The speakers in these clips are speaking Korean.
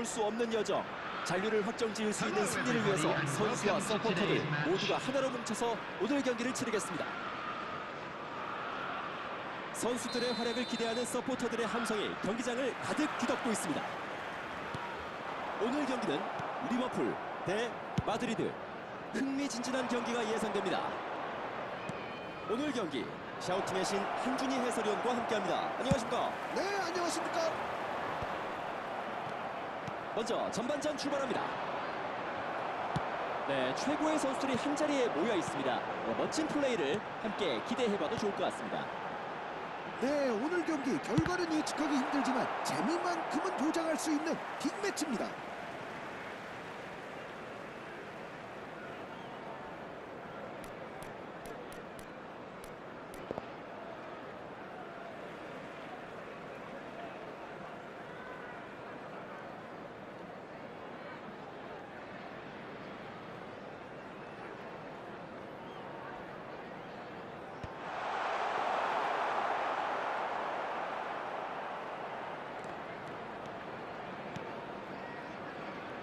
놓을 수 없는 여정. 잔류를 확정 지을 수 있는 승리를 위해서 선수와 서포터들 모두가 하나로 뭉쳐서 오늘 경기를 치르겠습니다. 선수들의 활약을 기대하는 서포터들의 함성이 경기장을 가득 뒤덮고 있습니다. 오늘 경기는 리버풀 대 마드리드 흥미진진한 경기가 예상됩니다. 오늘 경기 샤우팅의 신 한준희 해설위원과 함께합니다. 안녕하십니까? 네, 안녕하십니까? 먼저 전반전 출발합니다. 네, 최고의 선수들이 한 자리에 모여 있습니다. 네, 멋진 플레이를 함께 기대해봐도 좋을 것 같습니다. 네, 오늘 경기 결과는 예측하기 힘들지만 재미만큼은 보장할 수 있는 빅매치입니다.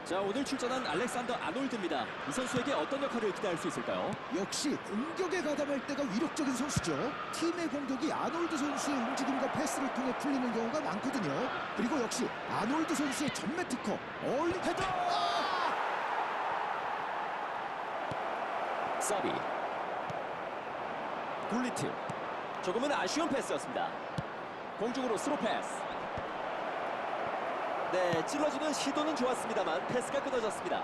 자, 오늘 출전한 알렉산더 아놀드입니다. 이 선수에게 어떤 역할을 기대할 수 있을까요? 역시 공격에 가담할 때가 위력적인 선수죠. 팀의 공격이 아놀드 선수의 움직임과 패스를 통해 풀리는 경우가 많거든요. 그리고 역시 아놀드 선수의 전매 특허, 얼리 헤더! 아! 서비 굴리트 조금은 아쉬운 패스였습니다. 공중으로 스로 패스 네, 찔러주는 시도는 좋았습니다만 패스가 끊어졌습니다.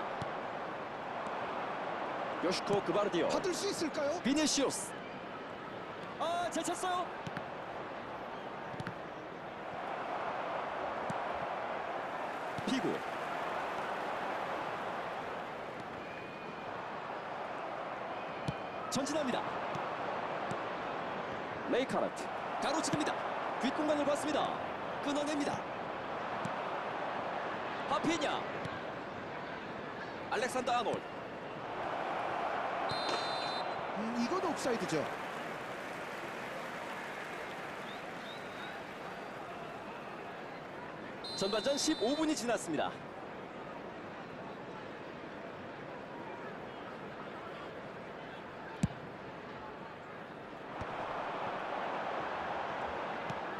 요시코 그바르디오 받을 수 있을까요? 비니시우스 아, 잘 찼어요. 피구 전진합니다. 레이카르트 가로치기입니다. 뒷공간을 봤습니다. 끊어냅니다. 하피냐 알렉산더 아놀 음, 이건 옵사이드죠. 전반전 15분이 지났습니다.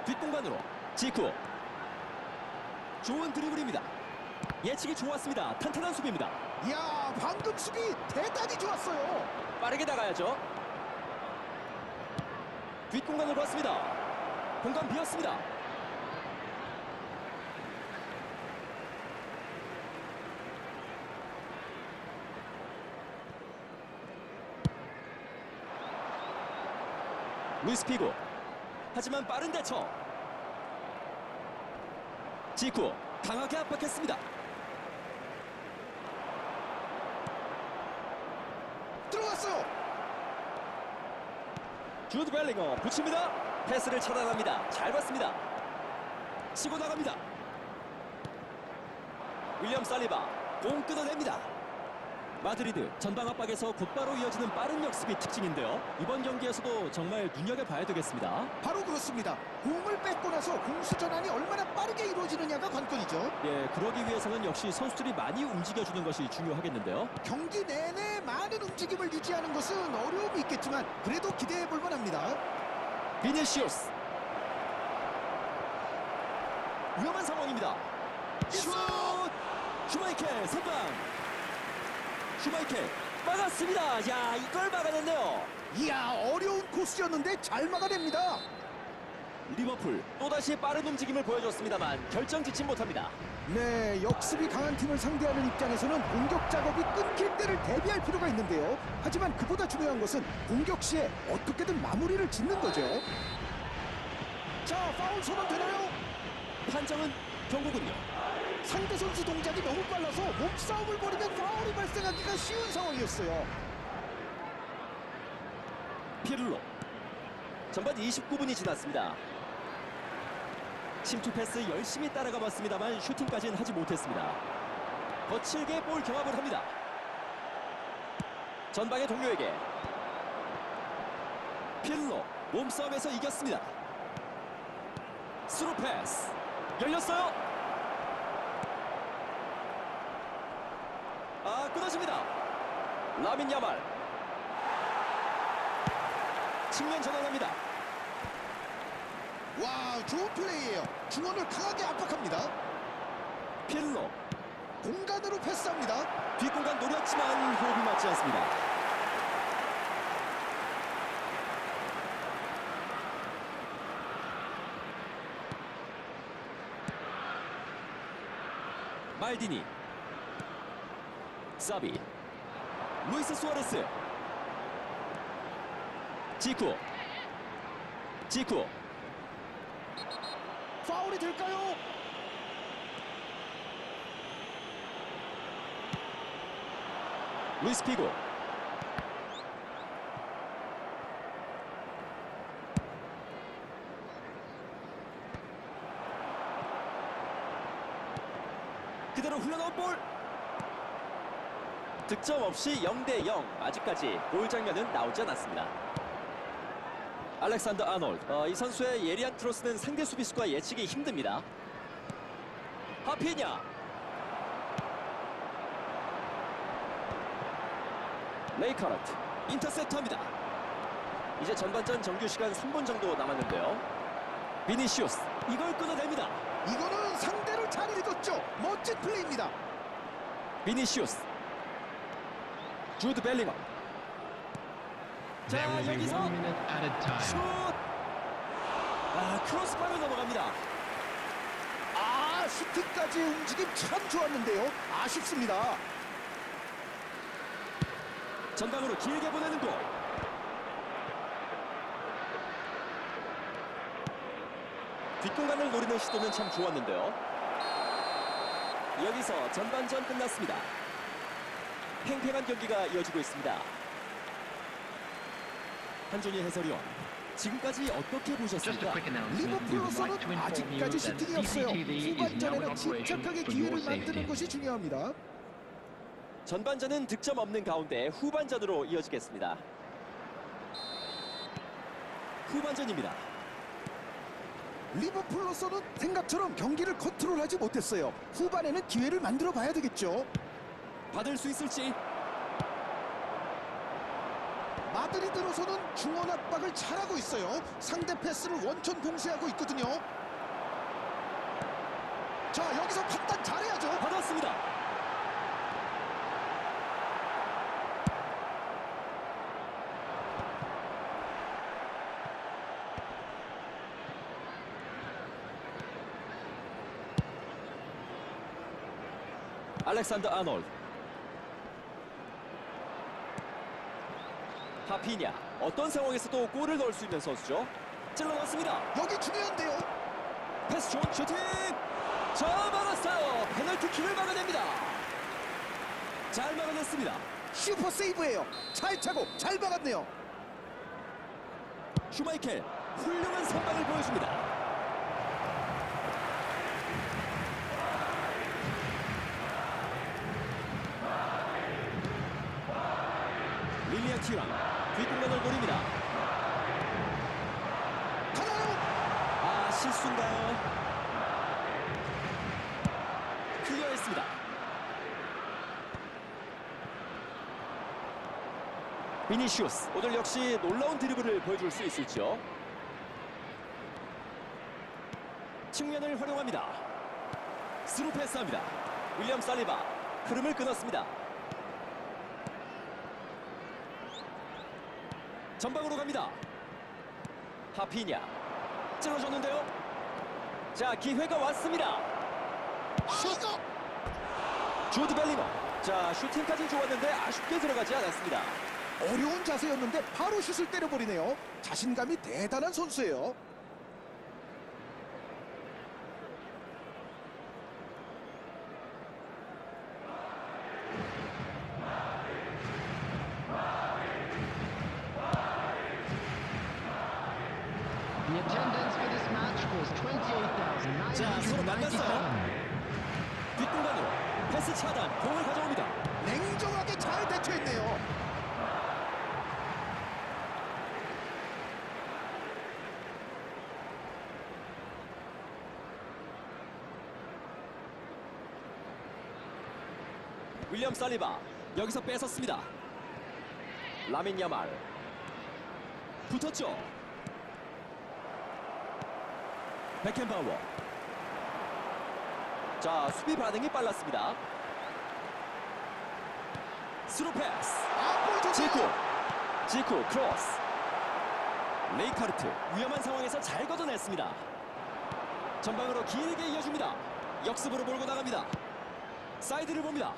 뒷공간으로 지쿠 좋은 드리블입니다. 예측이 좋았습니다. 탄탄한 수비입니다. 이야, 방금 수비 대단히 좋았어요. 빠르게 나가야죠. 뒷공간을 봤습니다. 공간 비었습니다. 루이스 피고. 하지만 빠른 대처. 지쿠 강하게 압박했습니다. 들어갔어요. 주드 벨링어 붙입니다. 패스를 차단합니다. 잘 봤습니다. 치고 나갑니다. 윌리엄 살리바 공 끊어냅니다. 마드리드 전방 압박에서 곧바로 이어지는 빠른 역습이 특징인데요. 이번 경기에서도 정말 눈여겨봐야 되겠습니다. 바로 그렇습니다. 공을 뺏고 나서 공수 전환이 얼마나 빠르게 이루어지느냐가 관건이죠. 예, 그러기 위해서는 역시 선수들이 많이 움직여주는 것이 중요하겠는데요. 경기 내내 많은 움직임을 유지하는 것은 어려움이 있겠지만 그래도 기대해 볼 만합니다. 비니시우스 위험한 상황입니다. 슛! 슈마이켈 선방 슈마이켈 막았습니다. 야 이걸 막아냈네요. 이야 어려운 코스였는데 잘 막아냅니다. 리버풀 또다시 빠른 움직임을 보여줬습니다만 결정짓지 못합니다. 네 역습이 강한 팀을 상대하는 입장에서는 공격 작업이 끊길 때를 대비할 필요가 있는데요. 하지만 그보다 중요한 것은 공격 시에 어떻게든 마무리를 짓는 거죠. 자 파울 선언 되나요? 판정은 경고군요. 상대 선수 동작이 너무 빨라서 몸싸움을 벌이면 파울이 발생하기가 쉬운 상황이었어요. 피를로 전반 29분이 지났습니다. 침투 패스 열심히 따라가 봤습니다만 슈팅까지는 하지 못했습니다. 거칠게 볼 경합을 합니다. 전방의 동료에게 필로 몸싸움에서 이겼습니다. 스루 패스 열렸어요. 끊어집니다. 라민 야말. 측면 전환합니다. 와, 좋은 플레이예요. 중원을 강하게 압박합니다. 필로 공간으로 패스합니다. 뒷공간 노렸지만 호흡이 맞지 않습니다. 말디니 사비 루이스 수아레스. 지쿠. 지쿠. 파울이 될까요? 루이스 피고. 그대로 흘러나온 볼 득점 없이 0대 0 아직까지 골 장면은 나오지 않았습니다 알렉산더 아놀드 어, 이 선수의 예리한 크로스는 상대 수비수가 예측이 힘듭니다 하피냐 레이카르트 인터셉터입니다. 이제 전반전 정규 시간 3분 정도 남았는데요. 비니시우스 이걸 끊어냅니다. 이거는 상대를 잘 읽었죠. 멋진 플레이입니다. 비니시우스 주드 벨링엄 자 여기서 슛! 아 크로스바로 넘어갑니다. 아, 슈팅까지 움직임 참 좋았는데요. 아쉽습니다. 전방으로 길게 보내는 골. 뒷공간을 노리는 시도는 참 좋았는데요. 여기서 전반전 끝났습니다. 팽팽한 경기가 이어지고 있습니다. 한준희 해설위원, 지금까지 어떻게 보셨습니까? 리버풀로서는 아직까지 슈팅이 없어요. 후반전에는 침착하게 기회를 만드는. 것이 중요합니다. 전반전은 득점 없는 가운데 후반전으로 이어지겠습니다. 후반전입니다. 리버풀로서는 생각처럼 경기를 컨트롤하지 못했어요. 후반에는 기회를 만들어 봐야 되겠죠. 받을 수 있을지 마드리드로서는 중원 압박을 잘하고 있어요. 상대 패스를 원천 봉쇄하고 있거든요. 자, 여기서 판단 잘해야죠. 받았습니다. 알렉산더 아놀드 하피냐? 어떤 상황에서도 골을 넣을 수 있는 선수죠. 찔러 넣습니다. 여기 중요한데요. 패스 좋은 슈팅! 자 막았어요 페널티킥을 막아냅니다. 잘 막아냈습니다. 슈퍼 세이브예요. 잘 차고 잘 막았네요. 슈마이켈 훌륭한 선방을 보여줍니다 릴리아 티랑 뒷공간을 노립니다 가나요? 아 실수인가요? 클리어했습니다. 비니시우스. 오늘 역시 놀라운 드리블을 보여줄 수 있을지요? 측면을 활용합니다. 스루 패스합니다. 윌리엄 살리바 흐름을 끊었습니다. 전방으로 갑니다. 하피냐 찔러줬는데요 자 기회가 왔습니다 슛! 주드 벨리너 자 슈팅까지 좋았는데 아쉽게 들어가지 않았습니다 어려운 자세였는데 바로 슛을 때려버리네요. 자신감이 대단한 선수예요. The attendance for this match was 자, 서로 만났어요. 28,997. 뒷공간으로 패스 차단 공을 가져옵니다 냉정하게 잘 대처했네요. 윌리엄 살리바 여기서 뺏었습니다. 라민 야말 붙었죠. 베켄바워. 자 수비 반응이 빨랐습니다. 스루 패스. 좋습니다. 지쿠 지쿠 크로스 레이카르트 위험한 상황에서 잘 걷어냈습니다 전방으로 길게 이어줍니다 역습으로 몰고 나갑니다 사이드를 봅니다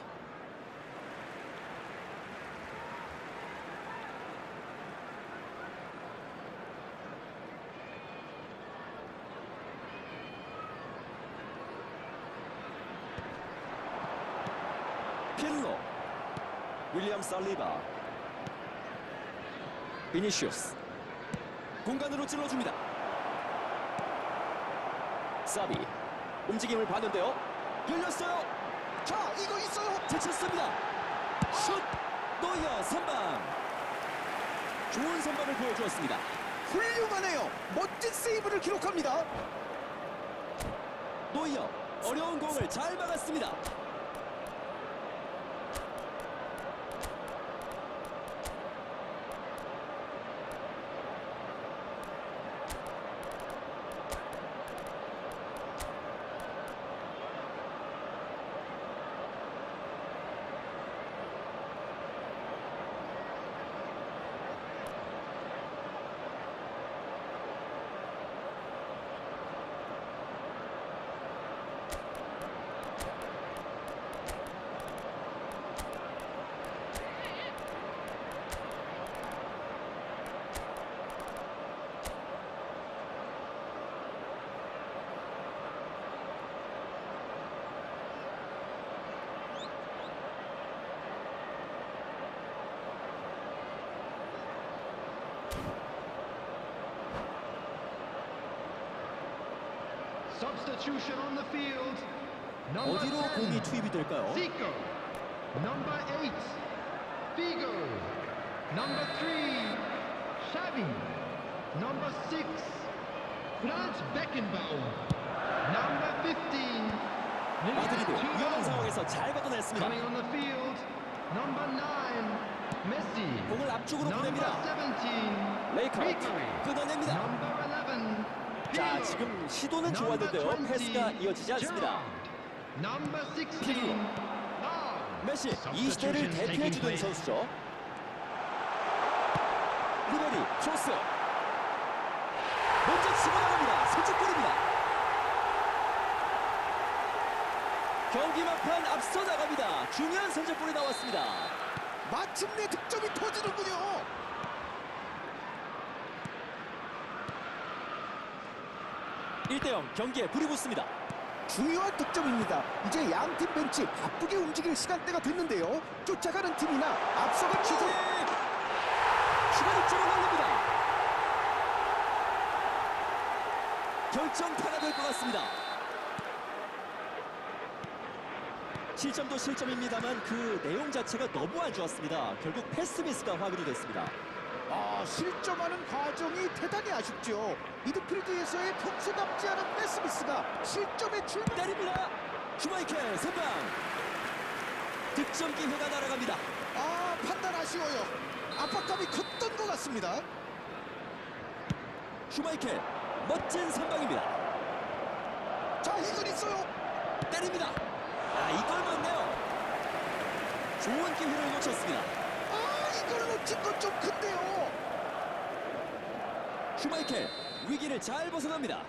필로 윌리엄 살리바. 비니시우스. 공간으로 찔러줍니다. 사비. 움직임을 봤는데요. 열렸어요. 자, 이거 있어요. 제쳤습니다. 슛! 노이어 선방. 좋은 선방을 보여주었습니다. 훌륭하네요. 멋진 세이브를 기록합니다. 노이어 어려운 공을 잘 막았습니다 Substitution on the field. Number 어디로 10, 공이 투입이 될까요? Zico. Number 8, Figo. Number 3, Xavi. Number 6, Franz Beckenbauer. Number 15, 마드리드 Lilian 위험한 Thuram. 상황에서 잘 걷어냈습니다 Coming on the field, number 9, Messi. 공을 앞쪽으로 Number 보냅니다 17, 레이카르트 Piqué. 끊어냅니다 Number 11, 자. 지금 시도는 좋았는데요 Number 20, 패스가 이어지지 않습니다 Gerrard. Number 16, 피글로. Ah. 메시 이 시대를 대표해주는 선수죠 리베리 크로스 먼저 치고 나갑니다 선제골입니다 경기 막판 앞서 나갑니다 중요한 선제골이 나왔습니다 마침내 득점이 터지는군요. 일대0 경기에 불이 붙습니다. 중요한 득점입니다. 이제 양 팀 벤치 바쁘게 움직일 시간대가 됐는데요. 쫓아가는 팀이나 슈팅 팀 추가 득점을 날립니다. 결정타가 될 것 같습니다. 실점도 실점입니다만 그 내용 자체가 너무 안 좋았습니다. 결국 패스 미스가 확인이 됐습니다 아, 실점하는 과정이 대단히 아쉽죠. 미드필드에서의 평소답지 않은 패스미스가 실점의 출발. 때립니다 슈마이켈 선방 득점 기회가 날아갑니다 아, 판단 아쉬워요. 압박감이 컸던 것 같습니다. 슈마이켈 멋진 선방입니다 자, 이건 있어요. 때립니다 아 이걸 맞네요 좋은 기회를 놓쳤습니다 아, 이걸 놓친 건 좀 큰데요. 슈마이켈 위기를 잘 벗어납니다.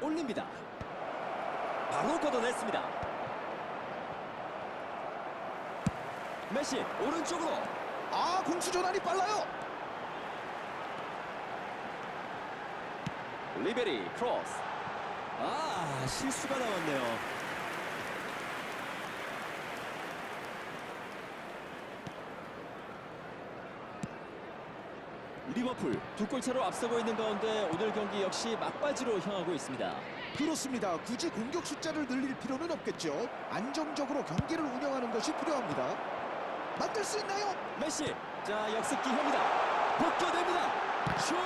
올립니다. 바로 걷어냈습니다. 메시 오른쪽으로 아, 공수 전환이 빨라요. 리베리 크로스 아 실수가 나왔네요 리버풀 두 골차로 앞서고 있는 가운데 오늘 경기 역시 막바지로 향하고 있습니다 그렇습니다. 굳이 공격 숫자를 늘릴 필요는 없겠죠. 안정적으로 경기를 운영하는 것이 필요합니다. 만들 수 있나요? 메시. 자, 역습 기회입니다. 벗겨냅니다. 슛!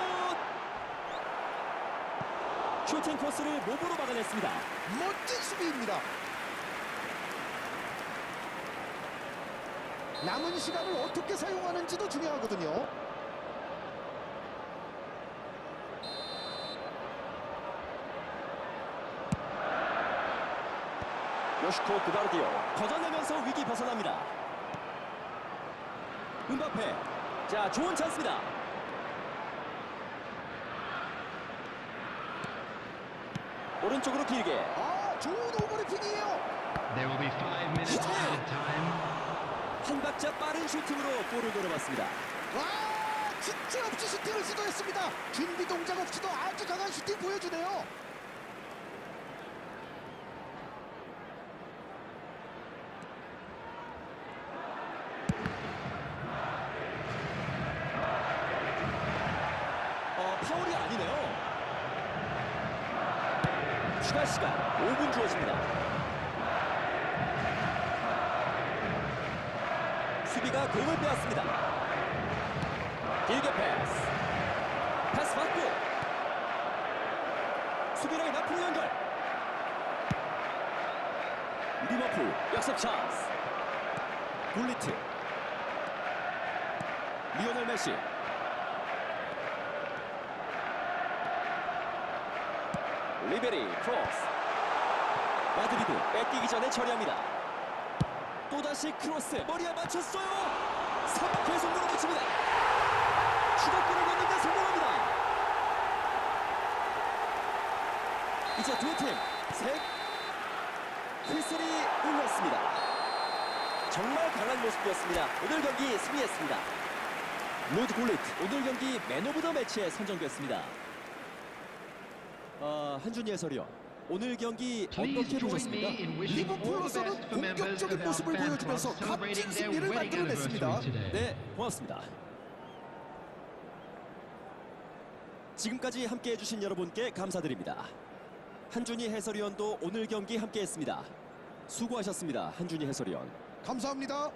슈팅 코스를 몸으로 막아냈습니다. 멋진 수비입니다. 남은 시간을 어떻게 사용하는지도 중요하거든요. 요시코 그바르디오 걷어내면서 위기 벗어납니다. 은바페. 자, 좋은 찬스입니다. 오른쪽으로 길게 아, 좋은 오버래핑이에요. There will be five minutes added time. 한 박자 빠른 슈팅으로 골을 노려봤습니다. 와, 진짜 없이 슈팅을 시도했습니다. 준비 동작 없이도 아주 강한 슈팅 보여주네요. 어, 파울이 아니네요. 추가 시간 5분 주어집니다. 수비가 공을 빼앗습니다. 길게 패스. 패스 받고. 수비라인 앞으로 연결. 리버풀 역습 찬스. 굴리트. 리오넬 메시. 리베리 크로스. 마드리드 뺏기기 전에 처리합니다. 또다시 크로스. 머리에 맞췄어요. 3 계속 밀어붙입니다. 추가골을 넣는데 성공합니다. 이제 두팀셋 휘슬이 울렸습니다. 정말 강한 모습이었습니다. 오늘 경기 승리했습니다. 로드 골리트 오늘 경기 맨 오브 더 매치에 선정됐습니다 아, 한준희 해설이요. 오늘 경기 어떻게 보셨습니까? 리버풀로서는 공격적인 모습을 보여주면서 값진 승리를 만들어냈습니다. 네, 고맙습니다. 지금까지 함께 해 주신 여러분께 감사드립니다. 한준희 해설위원도 오늘 경기 함께했습니다. 수고하셨습니다, 한준희 해설위원. 감사합니다.